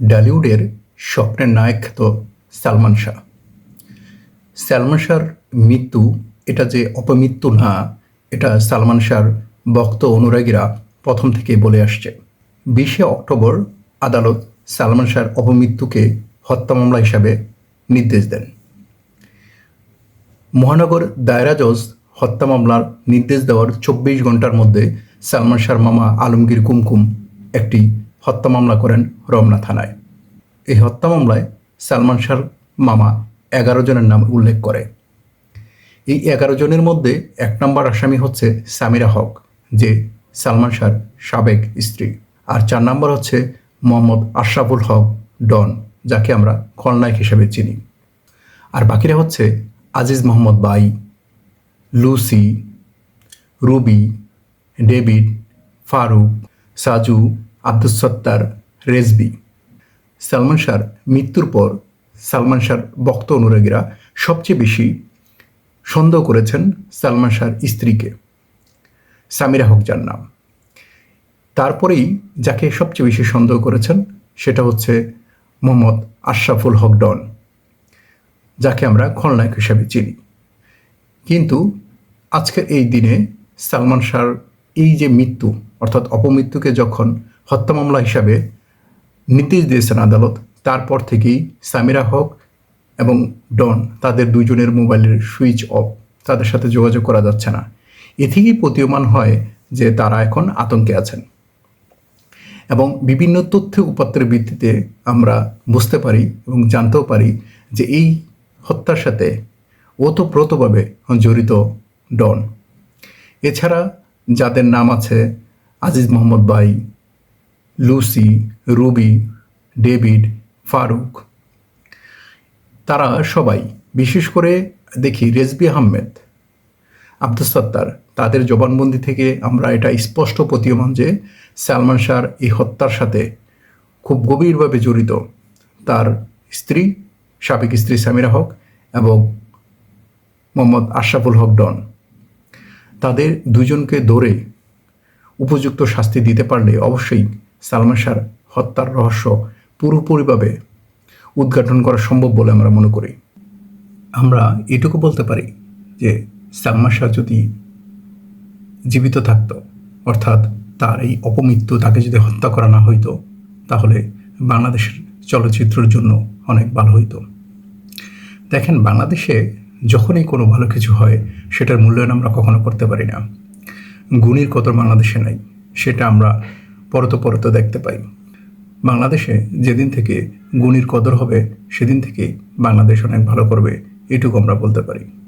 ডালিউডের স্বপ্নের নায়ক খ্যাত সালমান শাহ। সালমান শাহর মৃত্যু, এটা যে অপমৃত্যু না, এটা সালমান শাহর ভক্ত অনুরাগীরা প্রথম থেকে বলে আসছে। বিশে অক্টোবর আদালত সালমান শাহর অপমৃত্যুকে হত্যা মামলা হিসাবে নির্দেশ দেন। মহানগর দায়রা জজ হত্যা মামলার নির্দেশ দেওয়ার চব্বিশ ঘণ্টার মধ্যে সালমান শাহর মামা আলমগীর কুমকুম একটি হত্যা মামলা করেন রমনা থানায়। এই হত্যা মামলায় সালমান শাহর মামা এগারো জনের নাম উল্লেখ করে। এই এগারো জনের মধ্যে এক নম্বর আসামি হচ্ছে সামিরা হক, যে সালমান শাহর সাবেক স্ত্রী। আর চার নম্বর হচ্ছে মোহাম্মদ আশরাফুল হক ডন, যাকে আমরা খলনায়ক হিসেবে চিনি। আর বাকিরা হচ্ছে Aziz Mohammad Bhai, Lucy, Ruby, David, Farooq, Saju Abdus Sattar Rizvi. Salman শাহর মৃত্যুর পর সালমান শাহর ভক্ত অনুরাগীরা সবচেয়ে বেশি সন্দেহ করেছেন সালমান শাহর স্ত্রীকে। সামিরা হক যার নাম। তারপরেই যাকে সবচেয়ে বেশি সন্দেহ করেছেন সেটা হচ্ছে মোহাম্মদ আশরাফুল হক ডন, যাকে আমরা খলনায়ক হিসাবে চিনি। কিন্তু আজকের এই দিনে সালমান শাহর এই যে মৃত্যু, অর্থাৎ অপমৃত্যুকে যখন হত্যা মামলা হিসাবে নির্দেশ দিয়েছেন আদালত। তারপর থেকেই সামিরা হক এবং ডন তাদের দুজনের মোবাইলের সুইচ অফ, তাদের সাথে যোগাযোগ করা যাচ্ছে না। এ থেকেই প্রতীয়মান হয় যে তারা এখন আতঙ্কে আছেন। এবং বিভিন্ন তথ্য উপাত্তের ভিত্তিতে আমরা বুঝতে পারি এবং জানতেও পারি যে এই হত্যার সাথে ওতপ্রোতভাবে জড়িত ডন। এছাড়া যাদের নাম আছে Aziz Mohammad Bhai Lucy, Ruby, David, Farooq. তারা সবাই, বিশেষ করে দেখি রেজবি আহমেদ আব্দুল সত্তার। তাদের জবানবন্দি থেকে আমরা এটা স্পষ্ট প্রতীয়মান যে সালমান শাহর এই হত্যার সাথে খুব গভীরভাবে জড়িত তার স্ত্রী, সাবেক স্ত্রী সামিরা হক এবং মোহাম্মদ আশরাফুল হক ডন। তাদের দুজনকে ধরে উপযুক্ত শাস্তি দিতে পারলে অবশ্যই সালমান শাহর হত্যার রহস্য পুরোপুরিভাবে উদ্ঘাটন করা সম্ভব বলে আমরা মনে করি। আমরা এটুকু বলতে পারি যে সালমান শাহ যদি জীবিত থাকত, অর্থাৎ তার এই অপমৃত্যু তাকে যদি হত্যা করা না হইতো, তাহলে বাংলাদেশের চলচ্চিত্রের জন্য অনেক ভালো হইতো। দেখেন, বাংলাদেশে যখনই কোনো ভালো কিছু হয়, সেটার মূল্যায়ন আমরা কখনো করতে পারি না। গুণীর কত বাংলাদেশে নাই। সেটা আমরা পরত পরত দেখতে পাই। বাংলাদেশে যেদিন থেকে গুণীর কদর হবে, সেদিন থেকে বাংলাদেশ অনেক ভালো করবে, এটুকু আমরা বলতে পারি।